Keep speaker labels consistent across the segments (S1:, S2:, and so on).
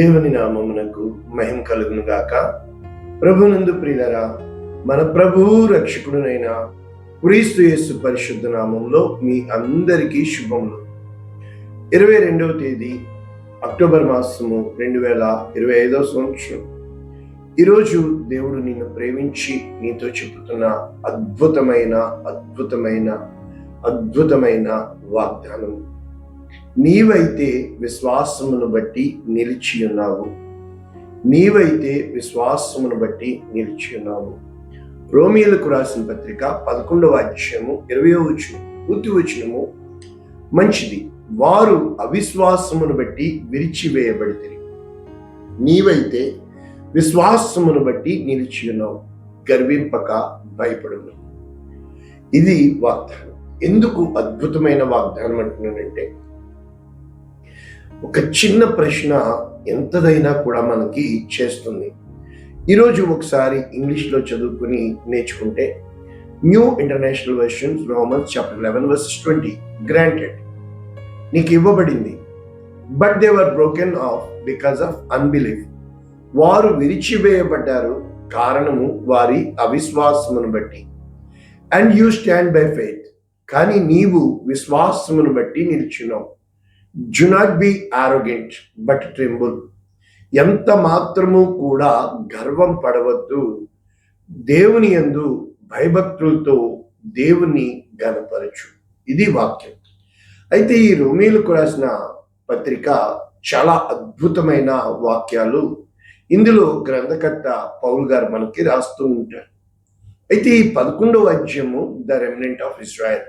S1: దేవుని నామమునకు మహిమ కలుగును గాక. ప్రభునందు ప్రియులరా మన ప్రభువు రక్షకుడునైన క్రీస్తు యేసు పరిశుద్ధ నామంలో మీ అందరికీ శుభములు. ఇరవై రెండవ తేదీ అక్టోబర్ మాసము రెండు వేల ఇరవై ఐదవ సంవత్సరం. ఈరోజు దేవుడు నిన్ను ప్రేమించి నీతో చెబుతున్న అద్భుతమైన అద్భుతమైన అద్భుతమైన వాగ్దానం. నీవైతే విశ్వాసమును బట్టి నిలిచి ఉన్నావు. నీవైతే విశ్వాసమును బట్టి నిలిచి ఉన్నావు. రోమిలకు రాసిన పత్రిక పదకొండవ అధ్యాయము ఇరవై వచనం పూర్తి వచనము మంచిది. వారు అవిశ్వాసమును బట్టి విరిచివేయబడితే నీవైతే విశ్వాసమును బట్టి నిలిచి ఉన్నావు. గర్వింపక భయపడును ఇది వాగ్దానం. ఎందుకు అద్భుతమైన వాగ్దానం అంటున్నానంటే ఒక చిన్న ప్రశ్న ఎంతదైనా కూడా మనకి చేస్తుంది. ఈరోజు ఒకసారి ఇంగ్లీష్లో చదువుకుని నేర్చుకుంటే new international version Romans chapter eleven verses twenty granted. నీకు ఇవ్వబడింది. But they were broken off because of unbelief. వారు విరిచివేయబడ్డారు. కారణము వారి అవిశ్వాసమును బట్టి. And you stand by faith. కానీ నీవు విశ్వాసమును బట్టి నిలిచున్నావు do not be arrogant but tremble ఎంత మాత్రము కూడా గర్వం పడవద్దు. దేవుని యందు భయభక్తులతో దేవుని గనపరచు ఇది వాక్యం. అయితే ఈ రోమీలకు రాసిన పత్రిక చాలా అద్భుతమైన వాక్యాలు. ఇందులో గ్రంథకర్త పౌల్ గారు మనకి రాస్తూ ఉంటారు. అయితే ఈ పదకొండవ అధ్యయము ద రెమినెంట్ ఆఫ్ ఇస్రాయల్.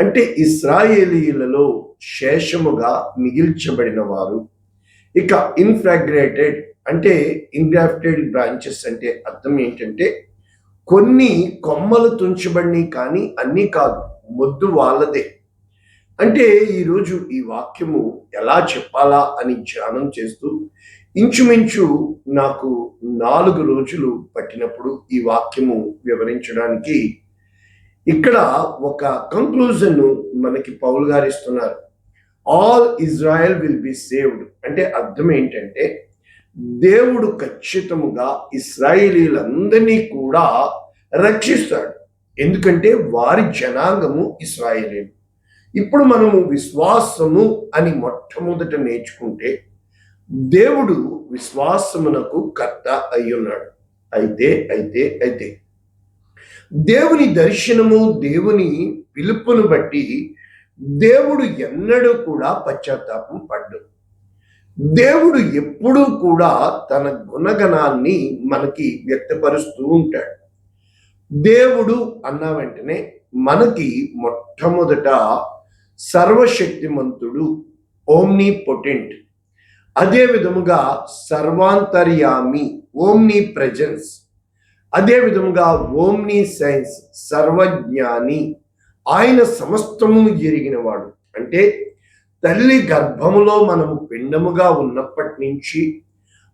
S1: అంటే ఇస్రాయేలీలలో శేషముగా మిగిల్చబడిన వారు ఇక ఇన్ఫ్రాగ్రేటెడ్ అంటే ఇన్గ్రాఫ్టెడ్ బ్రాంచెస్ అంటే అర్థం ఏంటంటే కొన్ని కొమ్మలు తుంచబడినవి కానీ అన్నీ కాదు మొద్దు వాళ్ళదే. అంటే ఈరోజు ఈ వాక్యము ఎలా చెప్పాలా అని ధ్యానం చేస్తూ ఇంచుమించు నాకు నాలుగు రోజులు పట్టినప్పుడు ఈ వాక్యము వివరించడానికి ఇక్కడ ఒక కంక్లూజన్ మనకి పౌల్ గారు ఇస్తున్నారు. All Israel will be saved అంటే అర్థం ఏంటంటే దేవుడు ఖచ్చితముగా ఇస్రాయేలీలందరినీ కూడా రక్షిస్తాడు. ఎందుకంటే వారి జనాంగము ఇస్రాయేలీలు. ఇప్పుడు మనము విశ్వాసము అని మొట్టమొదట నేర్చుకుంటే దేవుడు విశ్వాసమునకు కర్త అయ్యున్నాడు. అయితే అయితే అయితే. దేవుని దర్శనము దేవుని పిలుపును బట్టి దేవుడు ఎన్నడూ కూడా పశ్చాత్తాపం పడ్డు. దేవుడు ఎప్పుడూ కూడా తన గుణగణాన్ని మనకి వ్యక్తపరుస్తూ ఉంటాడు. దేవుడు అన్న వెంటనే మనకి మొట్టమొదట సర్వశక్తిమంతుడు ఓమ్ని పొటెంట్ అదే విధముగా సర్వాంతర్యామి ఓమ్ని ప్రజెన్స్ అదే విధముగా ఓమ్ని సైన్స్ సర్వజ్ఞాని. ఆయన సమస్తము ఎరిగినవాడు. అంటే తల్లి గర్భములో మనము పిండముగా ఉన్నప్పటి నుంచి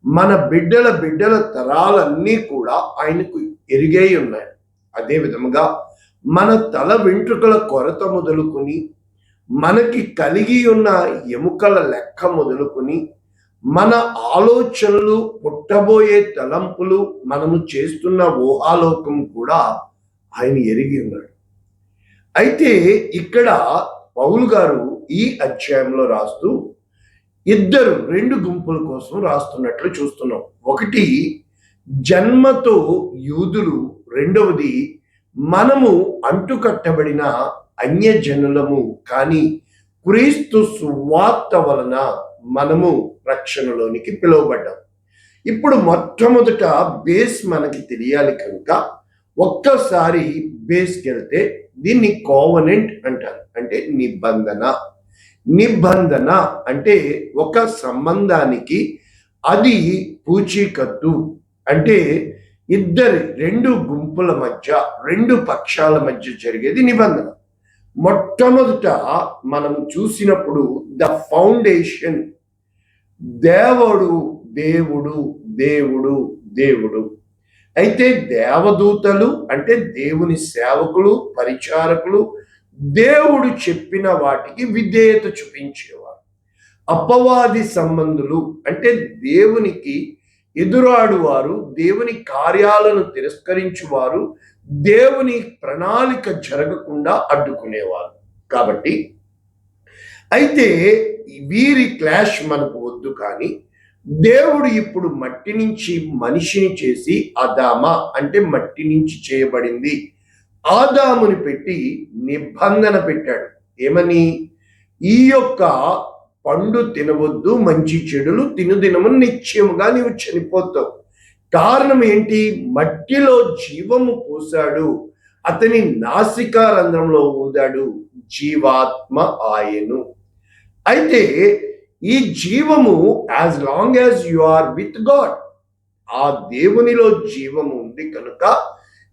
S1: మన బిడ్డల బిడ్డల తరాలన్నీ కూడా ఆయనకు ఎరిగే ఉన్నాయి. అదే విధముగా మన తల వెంట్రుకల కొరత మొదలుకొని మనకి కలిగి ఉన్న ఎముకల లెక్క మొదలుకొని మన ఆలోచనలు పుట్టబోయే తలంపులు మనము చేస్తున్న ఊహాలోకం కూడా ఆయన ఎరిగి ఉన్నాడు. అయితే ఇక్కడ పౌలు గారు ఈ అధ్యాయంలో రాస్తూ ఇద్దరు రెండు గుంపుల కోసం రాస్తున్నట్లు చూస్తున్నాం. ఒకటి జన్మతో యూదులు రెండవది మనము అంటుకట్టబడిన అన్యజనులము కానీ క్రీస్తు సువార్త వలన మనము రక్షణలోనికి పిలువబడ్డాం. ఇప్పుడు మొట్టమొదట బేస్ మనకి తెలియాలి కనుక ఒక్కసారి బేస్కి వెళ్తే దీన్ని కోవనెంట్ అంటారు. అంటే నిబంధన. నిబంధన అంటే ఒక సంబంధానికి అది పూచీకత్తు. అంటే ఇద్దరి రెండు గుంపుల మధ్య రెండు పక్షాల మధ్య జరిగేది నిబంధన. మొట్టమొదట మనం చూసినప్పుడు ద ఫౌండేషన్. దేవుడు దేవుడు దేవుడు దేవుడు. అయితే దేవదూతలు అంటే దేవుని సేవకులు పరిచారకులు దేవుడు చెప్పిన వాటికి విధేయత చూపించేవారు. అపవాది సంబంధులు అంటే దేవునికి ఎదురాడువారు దేవుని కార్యాలను తిరస్కరించువారు దేవుని ప్రణాళిక జరగకుండా అడ్డుకునేవారు. కాబట్టి అయితే వీరి క్లాష్ మనకు వద్దు కానీ దేవుడు ఇప్పుడు మట్టి నుంచి మనిషిని చేసి అదామ అంటే మట్టి నుంచి చేయబడింది. ఆదాముని పెట్టి నిబంధన పెట్టాడు. ఏమని? ఈ యొక్క పండు తినవద్దు మంచి చెడులు తినుదినము నిశ్చయముగా నీవు చనిపోతావు. కారణం ఏంటి? మట్టిలో జీవము పోసాడు అతని నాసికా రంధ్రంలో ఊదాడు. జీవాత్మ ఆయను. అయితే ఈ జీవము as long as you are with God ఆ దేవునిలో జీవము ఉంది కనుక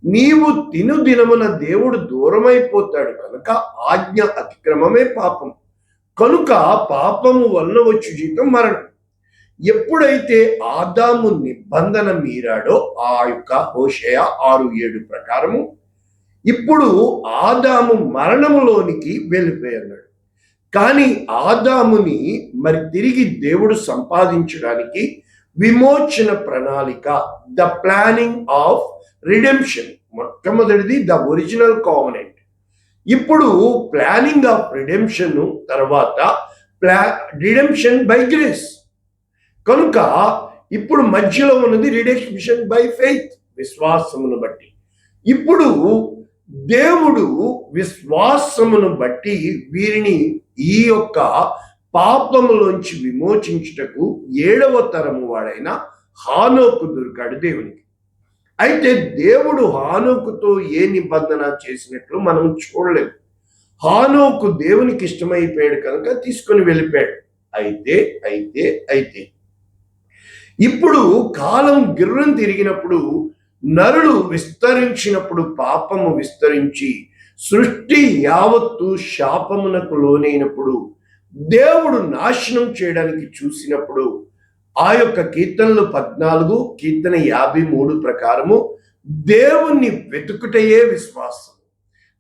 S1: నీవు తిను దినమున దేవుడు దూరమైపోతాడు కనుక ఆజ్ఞ అతిక్రమమే పాపం. కనుక పాపము వలన వచ్చు జీతం మరణం. ఎప్పుడైతే ఆదాము నిబంధన మీరాడో ఆ యొక్క హోషయ ఆరు ఏడు ప్రకారము ఇప్పుడు ఆదాము మరణములోనికి వెళ్ళిపోయాడు కానీ ఆదాముని మరి తిరిగి దేవుడు సంపాదించడానికి విమోచన ప్రణాళిక ద ప్లానింగ్ ఆఫ్ రిడెంప్షన్ మొట్టమొదటిది ద ఒరిజినల్ కామనెంట్ ఇప్పుడు ప్లానింగ్ ఆఫ్ రిడెంప్షన్ తర్వాత ప్లా రిడెంప్షన్ బై గ్రేస్. కనుక ఇప్పుడు మధ్యలో ఉన్నది రిడెక్షన్ బై ఫెయిత్ విశ్వాసమును బట్టి. ఇప్పుడు దేవుడు విశ్వాసమును బట్టి వీరిని ఈ యొక్క పాపములోంచి విమోచించుటకు ఏడవ తరము వాడైన హానోకు దొరికాడు దేవునికి. అయితే దేవుడు హానోకుతో ఏ నిబంధన చేసినట్లు మనం చూడలేదు హానోకు దేవునికి ఇష్టమైపోయాడు కనుక తీసుకొని వెళ్ళిపోయాడు. అయితే అయితే అయితే. ఇప్పుడు కాలం గిర్రం తిరిగినప్పుడు నరుడు విస్తరించినప్పుడు పాపము విస్తరించి సృష్టి యావత్తు శాపమునకు లోనైనప్పుడు దేవుడు నాశనం చేయడానికి చూసినప్పుడు ఆ యొక్క కీర్తనలు పద్నాలుగు కీర్తన యాభై మూడు ప్రకారము దేవుణ్ణి వెతుకుటయే విశ్వాసం.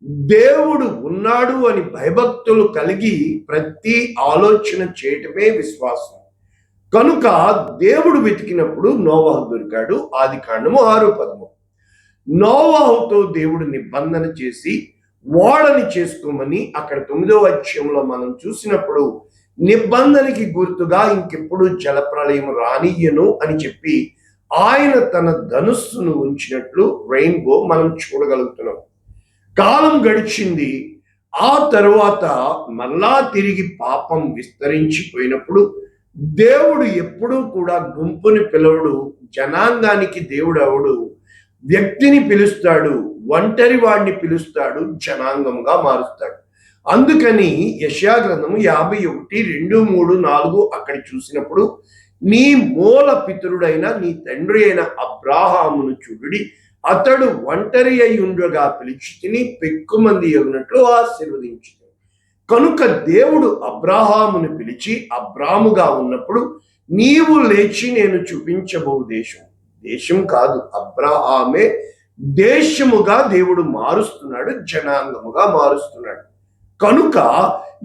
S1: దేవుడు ఉన్నాడు అని భయభక్తులు కలిగి ప్రతి ఆలోచన చేయటమే విశ్వాసం. కనుక దేవుడు వెతికినప్పుడు నోవాహు దొరికాడు. ఆది కాండము ఆరు పదము. నోవాహుతో దేవుడు నిబంధన చేసి ఓడని చేసుకోమని అక్కడ తొమ్మిదో అధ్యయంలో మనం చూసినప్పుడు నిబంధనకి గుర్తుగా ఇంకెప్పుడు జలప్రలయం రానియ్యను అని చెప్పి ఆయన తన ధనుస్సును ఉంచినట్లు రెయిన్బో మనం చూడగలుగుతున్నాం. కాలం గడిచింది. ఆ తరువాత మళ్ళా తిరిగి పాపం విస్తరించిపోయినప్పుడు దేవుడు ఎప్పుడూ కూడా గుంపుని పిలవడు జనాంగానికి దేవుడు అవడు వ్యక్తిని పిలుస్తాడు ఒంటరి వాడిని పిలుస్తాడు జనాంగంగా మారుస్తాడు. అందుకని యశా గ్రంథము యాభై ఒకటి రెండు మూడు నాలుగు అక్కడ చూసినప్పుడు నీ మూల పితరుడైన నీ తండ్రి అయిన అబ్రాహామును చూడుడి అతడు ఒంటరి అయి ఉండగా పిలిచి తిని పెక్కుమంది ఎగినట్లు ఆశీర్వదించి కనుక దేవుడు అబ్రాహామును పిలిచి అబ్రాముగా ఉన్నప్పుడు నీవు లేచి నేను చూపించబో దేశం. దేశం కాదు అబ్రాహామే దేశముగా దేవుడు మారుస్తున్నాడు జనాంగముగా మారుస్తున్నాడు. కనుక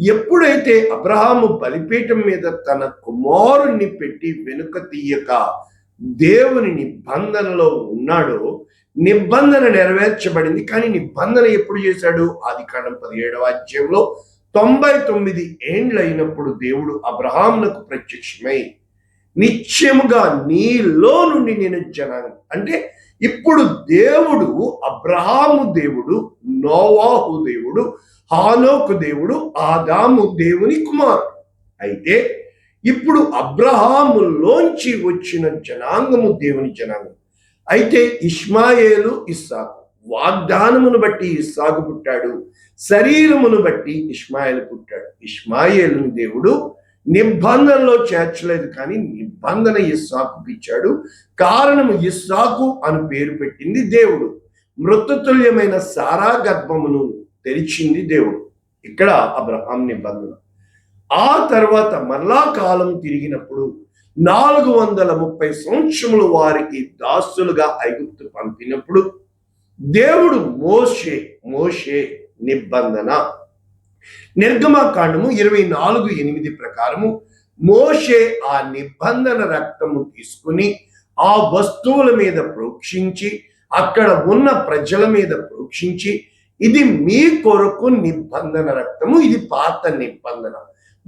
S1: ఎప్పుడైతే అబ్రహాము బలిపీఠం మీద తన కుమారుణ్ణి పెట్టి వెనుక తీయక దేవుని నిబంధనలో ఉన్నాడో నిబంధన నెరవేర్చబడింది. కానీ నిబంధన ఎప్పుడు చేశాడు? ఆది కాండం పదిహేడవ అధ్యాయంలో తొంభై తొమ్మిది ఏండ్లైనప్పుడు దేవుడు అబ్రహాంలకు ప్రత్యక్షమై నిత్యముగా నీలో నుండి నేను జనాను అంటే ఇప్పుడు దేవుడు అబ్రహాము దేవుడు నోవాహు దేవుడు హానోకు దేవుడు ఆదాము దేవుని కుమారుడు. అయితే ఇప్పుడు అబ్రహాములోంచి వచ్చిన జనాంగము దేవుని జనాంగం. అయితే ఇష్మాయేలు ఇస్సాకు. వాగ్దానమును బట్టి ఇస్సాకు పుట్టాడు. శరీరమును బట్టి ఇష్మాయిల్ పుట్టాడు. ఇష్మాయిల్ని దేవుడు నిబంధనలో చేర్చలేదు కానీ నిబంధన ఇస్సాకు ఇచ్చాడు. కారణము ఇస్సాకు అని పేరు పెట్టింది దేవుడు. మృతతుల్యమైన సారా గర్భమును తెరిచింది దేవుడు. ఇక్కడ అబ్రహాం నిబంధన. ఆ తర్వాత మరలా కాలం తిరిగినప్పుడు నాలుగు వందల ముప్పై సంవత్సరములు వారికి దాసులుగా ఐగుప్తు పంపినప్పుడు దేవుడు మోషే మోషే నిబంధన. నిర్గమకాండము ఇరవై నాలుగు ఎనిమిది ప్రకారము మోషే ఆ నిబంధన రక్తము తీసుకుని ఆ వస్తువుల మీద ప్రోక్షించి అక్కడ ఉన్న ప్రజల మీద ప్రోక్షించి ఇది మీ కొరకు నిబంధన రక్తము ఇది పాత నిబంధన.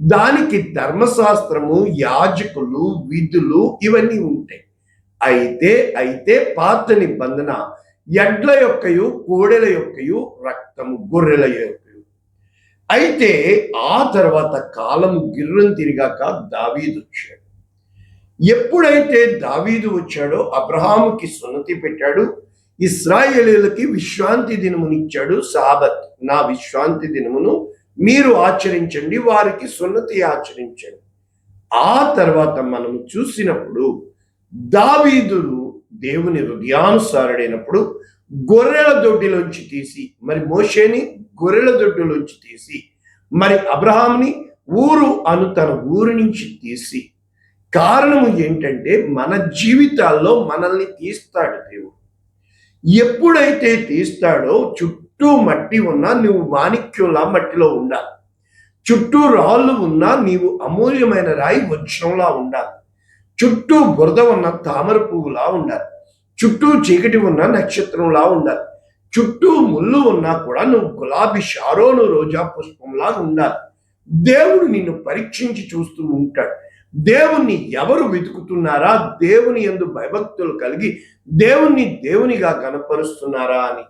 S1: దానికి ధర్మశాస్త్రము యాజకులు విధులు ఇవన్నీ ఉంటాయి. అయితే అయితే పాత నిబంధన ఎడ్ల యొక్కయు కోడెల యొక్కయు రక్తము గొర్రెల యొక్కయు. అయితే ఆ తర్వాత కాలము గిర్రం తిరిగాక దావీదు వచ్చాడు. ఎప్పుడైతే దావీదు వచ్చాడో అబ్రహాముకి సున్నతి పెట్టాడు ఇస్రాయేలీలకి విశ్రాంతి దినమునిచ్చాడు సాబత్. నా విశ్రాంతి దినమును మీరు ఆచరించండి వారికి సున్నతి ఆచరించండి. ఆ తర్వాత మనం చూసినప్పుడు దావీదులు దేవుని హృదయానుసారుడైనప్పుడు గొర్రెల దొడ్డిలోంచి తీసి మరి మోషేని గొర్రెల దొడ్డిలోంచి తీసి మరి అబ్రహాంని ఊరు అను తన ఊరి నుంచి తీసి కారణము ఏంటంటే మన జీవితాల్లో మనల్ని తీస్తాడు దేవుడు. ఎప్పుడైతే తీస్తాడో చుట్టూ మట్టి ఉన్నా నువ్వు మాణిక్యంలా మట్టిలో ఉండాలి. చుట్టూ రాళ్ళు ఉన్నా నీవు అమూల్యమైన రాయి వజ్రంలా ఉండాలి. చుట్టూ బురద ఉన్న తామర పువ్వులా ఉండాలి. చుట్టూ చీకటి ఉన్న నక్షత్రంలా ఉండాలి. చుట్టూ ముళ్ళు ఉన్నా కూడా నువ్వు గులాబీ షారోను రోజా పుష్పంలా ఉండాలి. దేవుడు నిన్ను పరీక్షించి చూస్తూ ఉంటాడు. దేవుణ్ణి ఎవరు వెతుకుతున్నారా? దేవుని ఎందు భయభక్తులు కలిగి దేవుణ్ణి దేవునిగా కనపరుస్తున్నారా అని.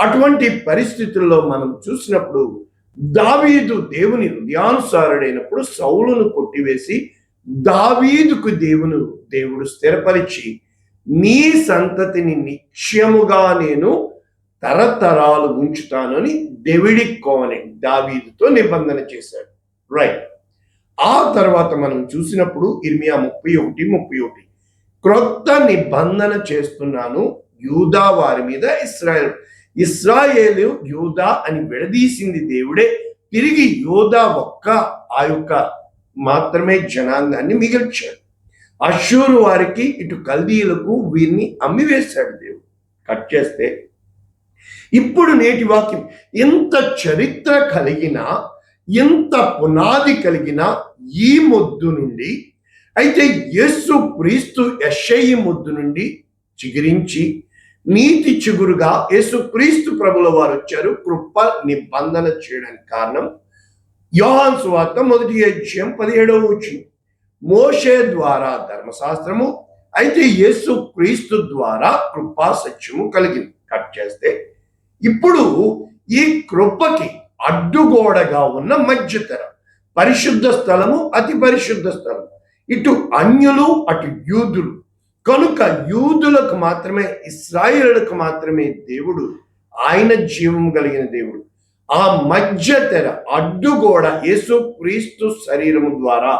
S1: అటువంటి పరిస్థితుల్లో మనం చూసినప్పుడు దావీదు దేవుని హృదయానుసారుడైనప్పుడు సౌలును కొట్టివేసి దావీదుకు దేవును దేవుడు స్థిరపరిచి నీ సంతతిని నిత్యముగా నేను తరతరాలు ఉంచుతానని డెవిడి కోవని దావీదుతో నిబంధన చేశాడు. రైట్ ఆ తర్వాత మనం చూసినప్పుడు ఇర్మియా ముప్పై ఒకటి ముప్పై ఒకటి. క్రొత్త నిబంధన చేస్తున్నాను యూదా వారి మీద ఇస్రాయేల్. ఇస్రాయేలు యూదా అని విడదీసింది దేవుడే. తిరిగి యోధా ఒక్క ఆ యొక్క మాత్రమే జనాంగాన్ని మిగిల్చాడు. అశ్షూరు వారికి ఇటు కల్దీయులకు వీరిని అమ్మివేశాడు దేవుడు. కట్ చేస్తే ఇప్పుడు నేటి వాక్యం ఎంత చరిత్ర కలిగిన ఎంత పునాది కలిగిన ఈ ముద్దు నుండి అయితే యస్సు క్రీస్తు యశయి ముద్దు నుండి చిగురించి నీతి చిగురుగా యేసు క్రీస్తు ప్రభుల వారు వచ్చారు. కృప నిబంధన చేయడానికి కారణం యోహాన్ సువార్త మొదటి అధ్యయం పదిహేడవ వచ్చి మోషే ద్వారా ధర్మశాస్త్రము అయితే యేసు క్రీస్తు ద్వారా కృపా సత్యము కలిగింది కట్ చేస్తే ఇప్పుడు ఈ కృపకి అడ్డుగోడగా ఉన్న మధ్యతర పరిశుద్ధ స్థలము అతి పరిశుద్ధ స్థలము. ఇటు అన్యులు అటు యూదులు. కనుక యూదులకు మాత్రమే ఇస్రాయిలకు మాత్రమే దేవుడు ఆయన జీవం కలిగిన దేవుడు. ఆ మధ్య తెర అడ్డుగోడ యేసు క్రీస్తు శరీరము ద్వారా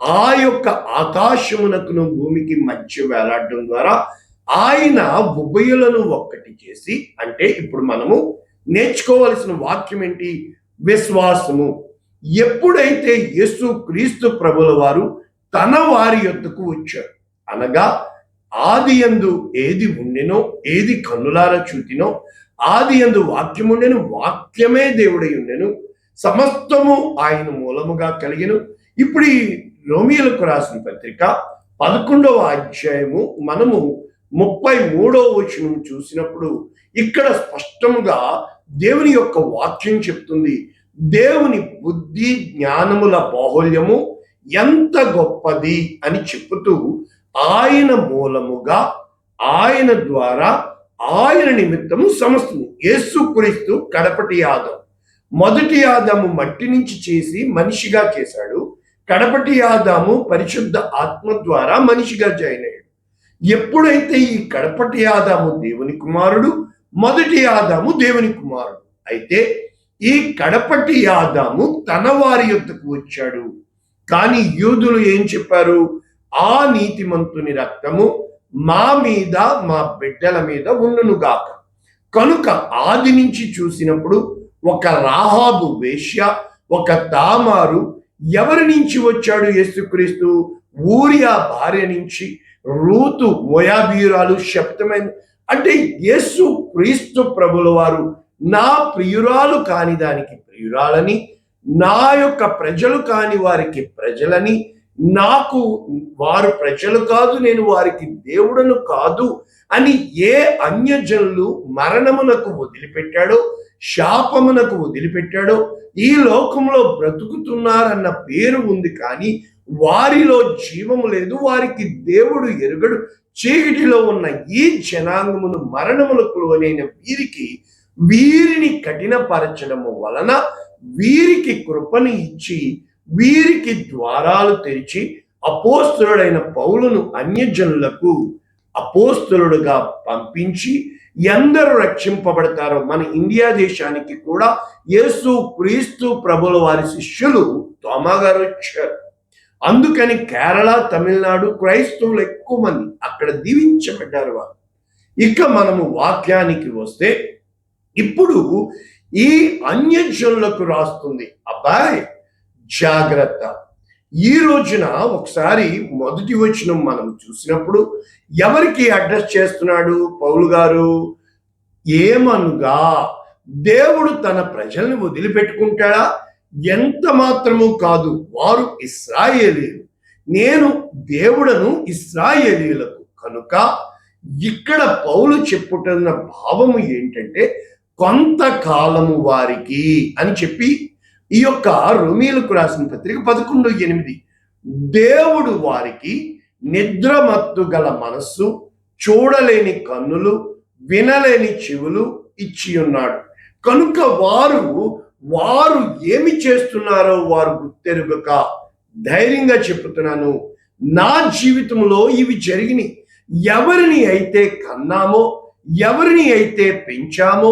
S1: ఆ యొక్క ఆకాశమునకును భూమికి మధ్య వేలాడడం ద్వారా ఆయన ఉభయులను ఒక్కటి చేసి అంటే ఇప్పుడు మనము నేర్చుకోవలసిన వాక్యం ఏంటి? విశ్వాసము. ఎప్పుడైతే యేసు క్రీస్తు ప్రభుల వారు తన వారి యొద్దకు వచ్చారు అనగా ఆది ఎందు ఏది ఉండినో ఏది కన్నులార చూతినో ఆది వాక్యం వాక్యముండెను వాక్యమే దేవుడై ఉండెను సమస్తము ఆయన మూలముగా కలిగెను ఇప్పుడు ఈ రాసిన పత్రిక పదకొండవ అధ్యాయము మనము ముప్పై మూడవ వచనం చూసినప్పుడు ఇక్కడ స్పష్టముగా దేవుని యొక్క వాక్యం చెప్తుంది. దేవుని బుద్ధి జ్ఞానముల బాహుల్యము ఎంత గొప్పది అని చెప్పుతూ ఆయన మూలముగా ఆయన ద్వారా ఆయన నిమిత్తము సమస్తము. యేసుక్రీస్తు కడపటి ఆదం మొదటి యాదము మట్టి నుంచి చేసి మనిషిగా చేశాడు. కడపటి ఆదాము పరిశుద్ధ ఆత్మ ద్వారా మనిషిగా జాయిన్ అయ్యాడు. ఎప్పుడైతే ఈ కడపటి ఆదాము దేవుని కుమారుడు మొదటి ఆదాము దేవుని కుమారుడు. అయితే ఈ కడపటి ఆదాము తన వారి యొద్దకు వచ్చాడు. కానీ యూదులు ఏం చెప్పారు? ఆ నీతిమంతుని రక్తము మా మీద మా బిడ్డల మీద ఉండునుగాక కనుక ఆది నుంచి చూసినప్పుడు ఒక రాహాబు వేశ్య ఒక తామారు ఎవరి నుంచి వచ్చాడు యేసుక్రీస్తు? ఊరియా భార్య నుంచి. రూతు మోయాబీరాలు శబ్దమైన అంటే యేసు క్రీస్తు ప్రభుల వారు నా ప్రియురాలు కాని దానికి ప్రియురాలని నా యొక్క ప్రజలు కాని వారికి ప్రజలని నాకు వారు ప్రజలు కాదు నేను వారికి దేవుడను కాదు అని ఏ అన్యజనులు మరణమునకు వదిలిపెట్టాడో శాపమునకు వదిలిపెట్టాడో ఈ లోకంలో బ్రతుకుతున్నారన్న పేరు ఉంది కానీ వారిలో జీవము లేదు వారికి దేవుడు ఎరుగడు. చీకటిలో ఉన్న ఈ జనాంగమును మరణములకు లోనైన వీరికి వీరిని కఠినపరచడము వలన వీరికి కృపని ఇచ్చి వీరికి ద్వారాలు తెరిచి అపోస్తులుడైన పౌలును అన్యజనులకు అపోస్తులుడుగా పంపించి ఎందరు రక్షింపబడతారో మన ఇండియా దేశానికి కూడా యేసు క్రీస్తు ప్రభుల వారి శిష్యులు తోమగారు వచ్చారు. అందుకని కేరళ తమిళనాడు క్రైస్తవులు ఎక్కువ మంది అక్కడ దీవించబడ్డారు వారు. ఇక మనము వాక్యానికి వస్తే ఇప్పుడు ఈ అన్యజనులకు రాస్తుంది. అబ్బాయ్ జాగ్రత్త. ఈ రోజున ఒకసారి మొదటి వచనం మనం చూసినప్పుడు ఎవరికి అడ్రస్ చేస్తున్నాడు పౌలు గారు? ఏమనుగా? దేవుడు తన ప్రజల్ని వదిలిపెట్టుకుంటాడా? ఎంత మాత్రము కాదు వారు ఇస్రాయేలీలు. నేను దేవుడను ఇస్రాయేలీలకు కనుక ఇక్కడ పౌలు చెప్పుతున్న భావము ఏంటంటే కొంతకాలము వారికి అని చెప్పి ఈ యొక్క రోమీలకు రాసిన పత్రిక పదకొండు ఎనిమిది. దేవుడు వారికి నిద్రమత్తు గల మనస్సు చూడలేని కన్నులు వినలేని చెవులు ఇచ్చి ఉన్నాడు కనుక వారు వారు ఏమి చేస్తున్నారో వారు గుర్తెరుగక. ధైర్యంగా చెప్తున్నాను నా జీవితంలో ఇవి జరిగినాయి ఎవరిని అయితే కన్నామో ఎవరిని అయితే పెంచామో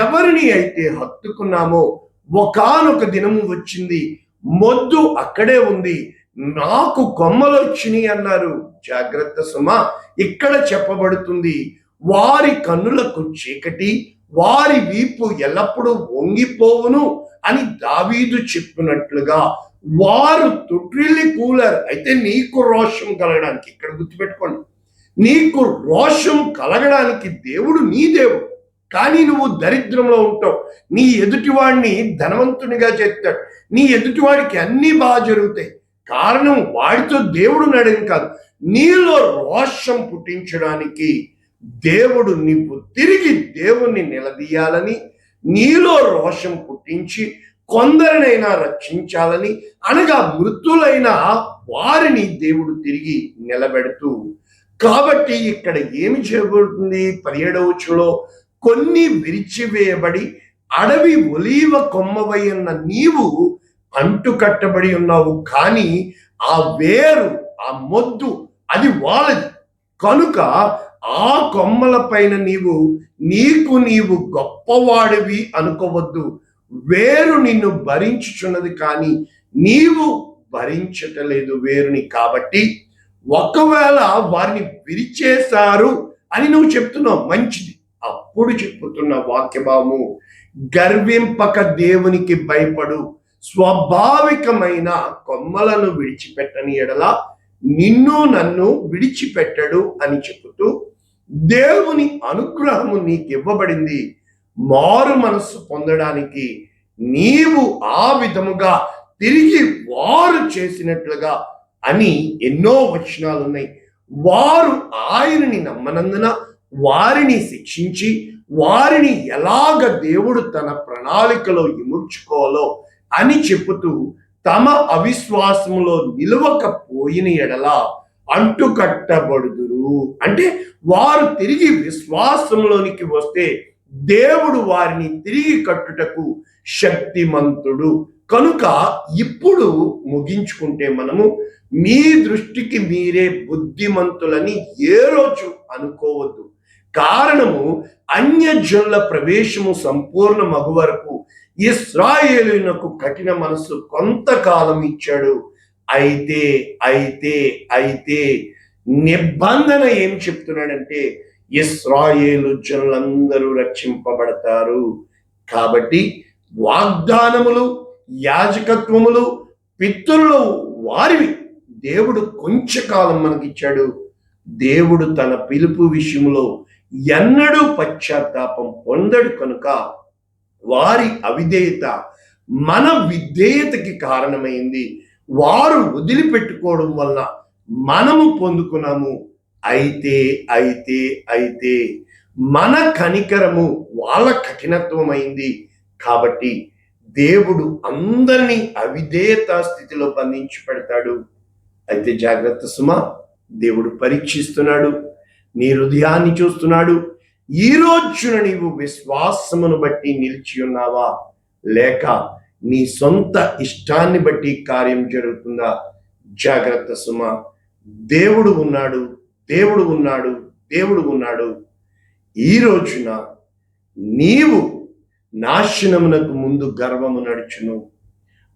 S1: ఎవరిని అయితే హత్తుకున్నామో ఒకానొక దినము వచ్చింది. మొద్దు అక్కడే ఉంది. నాకు కొమ్మలు వచ్చినాయి అన్నారు. జాగ్రత్త సుమ ఇక్కడ చెప్పబడుతుంది. వారి కన్నులకు చీకటి వారి వీపు ఎల్లప్పుడూ వంగిపోవును అని దావీదు చెప్పినట్లుగా వారు తుట్రిల్లి కూలర్. అయితే నీకు రోషం కలగడానికి ఇక్కడ గుర్తుపెట్టుకోండి. నీకు రోషం కలగడానికి దేవుడు నీ దేవుడు. కానీ నువ్వు దరిద్రంలో ఉంటావు. నీ ఎదుటివాడిని ధనవంతునిగా చేస్తాడు. నీ ఎదుటివాడికి అన్ని బాగా జరుగుతాయి. కారణం వాడితో దేవుడు నడని కాదు. నీలో రోషం పుట్టించడానికి దేవుడు నీవు తిరిగి దేవుణ్ణి నిలదీయాలని నీలో రోషం పుట్టించి కొందరినైనా రక్షించాలని అనగా మృతులైన వారిని దేవుడు తిరిగి నిలబెడుతూ. కాబట్టి ఇక్కడ ఏమి చేయబడుతుంది? పదిహేడవచులో కొన్ని విరిచివేయబడి అడవి ఒలీవ కొమ్మవై ఉన్న నీవు అంటు కట్టబడి ఉన్నావు. కానీ ఆ వేరు ఆ మొద్దు అది వాళ్ళది. కనుక ఆ కొమ్మల పైన నీవు నీకు నీవు గొప్పవాడివి అనుకోవద్దు. వేరు నిన్ను భరించుచున్నది కానీ నీవు భరించటలేదు వేరుని. కాబట్టి ఒకవేళ వారిని విరిచేశారు అని నువ్వు చెప్తున్నావు మంచిది. అప్పుడు చెప్పుతున్న వాక్యభావము గర్వింపక దేవునికి భయపడు స్వాభావికమైన కొమ్మలను విడిచిపెట్టని ఎడల నిన్ను నన్ను విడిచిపెట్టడు అని చెబుతూ దేవుని అనుగ్రహము నీకు ఇవ్వబడింది మారు మనస్సు పొందడానికి నీవు ఆ విధముగా తిరిగి వారు చేసినట్లుగా అని ఎన్నో వచనాలు ఉన్నాయి వారు ఆయనని నమ్మనందున వారిని శిక్షించి వారిని ఎలాగ దేవుడు తన ప్రణాళికలో ఇముడ్చుకోవాలో అని చెబుతూ తమ అవిశ్వాసములో నిలవకపోయిన ఎడల అంటుకట్టబడుదురు. అంటే వారు తిరిగి విశ్వాసంలోనికి వస్తే దేవుడు వారిని తిరిగి కట్టుటకు శక్తిమంతుడు. కనుక ఇప్పుడు ముగించుకుంటే మనము మీ దృష్టికి మీరే బుద్ధిమంతులని ఏ రోజు అనుకోవద్దు. కారణము అన్యజనుల ప్రవేశము సంపూర్ణ మగు వరకు ఇస్రాయేలునకు కఠిన మనసు కొంతకాలం ఇచ్చాడు. అయితే అయితే అయితే నిబంధన ఏం చెప్తున్నాడంటే ఇస్రాయేలు జనులందరూ రక్షింపబడతారు. కాబట్టి వాగ్దానములు యాజకత్వములు పిత్రులు వారివి. దేవుడు కొంచెకాలం మనకిచ్చాడు. దేవుడు తన పిలుపు విషయంలో ఎన్నడూ పశ్చాత్తాపం పొందడు కనుక వారి అవిధేయత మన విధేయతకి కారణమైంది. వారు వదిలిపెట్టుకోవడం వల్ల మనము పొందుకున్నాము. అయితే అయితే అయితే మన కనికరము వాళ్ళ కఠినత్వం అయింది కాబట్టి దేవుడు అందరినీ అవిధేయత స్థితిలో బంధించి పెడతాడు. అయితే జాగ్రత్త సుమ దేవుడు పరీక్షిస్తున్నాడు. నీ హృదయాన్ని చూస్తున్నాడు. ఈ రోజున నీవు విశ్వాసమును బట్టి నిలిచి ఉన్నావా? లేక నీ సొంత ఇష్టాన్ని బట్టి కార్యం జరుగుతుందా? జాగ్రత్త సుమ. దేవుడు ఉన్నాడు దేవుడు ఉన్నాడు దేవుడు ఉన్నాడు. ఈ రోజున నీవు నాశనమునకు ముందు గర్వము నడుచును.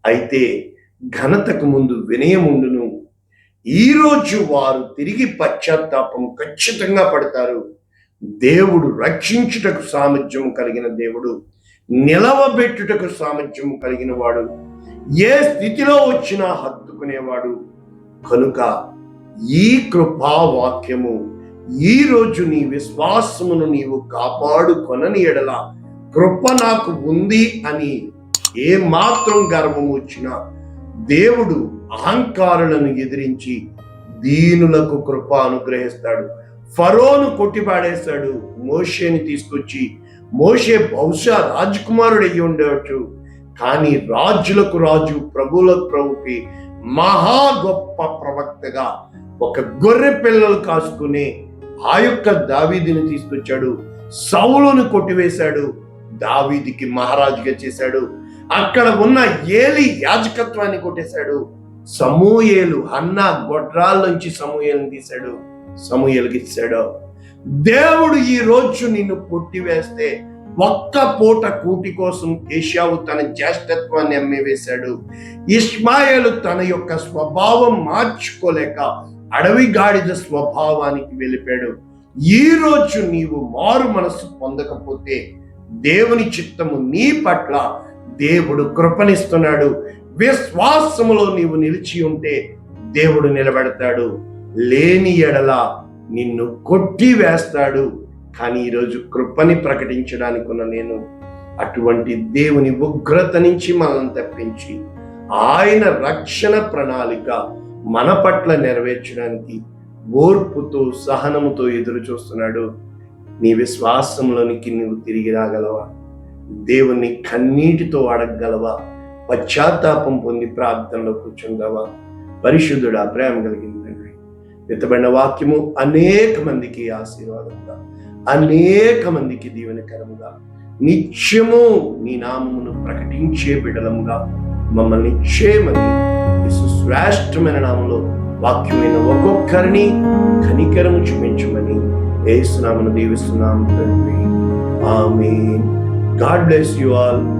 S1: అయితే ఘనతకు ముందు వినయముండును. ఈరోజు వారు తిరిగి పశ్చాత్తాపం ఖచ్చితంగా పడతారు. దేవుడు రక్షించుటకు సామర్థ్యం కలిగిన దేవుడు నిలవబెట్టుటకు సామర్థ్యం కలిగిన వాడు ఏ స్థితిలో వచ్చినా హత్తుకునేవాడు. కనుక ఈ కృపావాక్యము ఈరోజు ఈ రోజు నీ విశ్వాసమును నీవు కాపాడుకొనని ఎడల కృప నాకు ఉంది అని ఏ మాత్రం గర్వం వచ్చినా దేవుడు అహంకారులను ఎదిరించి దీనులకు కృప అనుగ్రహిస్తాడు. ఫరోను కొట్టిపాడేశాడు. మోషేని తీసుకొచ్చి మోషే బహుశా రాజకుమారుడు అయ్యి ఉండవచ్చు. కానీ రాజులకు రాజు ప్రభువులకు ప్రభుకి మహా గొప్ప ప్రవక్తగా ఒక గొర్రె పిల్లలు కాసుకుని ఆ యొక్క దావీదిని తీసుకొచ్చాడు. సౌలును కొట్టివేశాడు. దావీదికి మహారాజుగా చేశాడు. అక్కడ ఉన్న ఏలి యాజకత్వాన్ని కొట్టేశాడు. సమూయేలు అన్న గొడ్రాల్లోంచి సమూయేలను తీశాడు. సమూయేలుకి ఇచ్చాడు. దేవుడు ఈ రోజు నిన్ను కొట్టివేస్తే ఒక్క పూట కూటి కోసం ఏషావు తన జ్యేష్ఠత్వాన్ని అమ్మివేశాడు. ఇస్మాయేలు తన యొక్క స్వభావం మార్చుకోలేక అడవి గాడిద స్వభావానికి వెళ్ళిపోయాడు. ఈ రోజు నీవు మారు మనసు పొందకపోతే దేవుని చిత్తము నీ పట్ల దేవుడు కృపనిస్తున్నాడు విశ్వాసములో నీవు నిలిచి ఉంటే దేవుడు నిలబెడతాడు. లేని ఎడల నిన్ను కొట్టి వేస్తాడు కానీ ఈరోజు కృపని ప్రకటించడానికి ఉన్న నేను అటువంటి దేవుని ఉగ్రత నుంచి మనల్ని తప్పించి ఆయన రక్షణ ప్రణాళిక మన పట్ల నెరవేర్చడానికి ఓర్పుతో సహనముతో ఎదురు చూస్తున్నాడు. నీ విశ్వాసంలోనికి నువ్వు తిరిగి రాగలవా? దేవుని కన్నీటితో అడగగలవా? పశ్చాత్తాపం పొంది ప్రార్థనలో కూర్చుందావా పరిశుద్ధుడా ప్రేమ కలిగింది తండ్రి. విత్తబడిన వాక్యము అనేక మందికి ఆశీర్వాదంగా అనేక మందికి దీవెనకరముగా నిత్యము నీ నామమును ప్రకటించే బిడలముగా మమ్మల్ని చేయమని శ్రేష్టమైన నామంలో వాక్యమైన ఒక్కొక్కరిని కనికరము చూపించమని ఏసునామను దీవిస్తున్నాము తండ్రి. ఆమె గాడ్ బ్లెస్ యు ఆల్.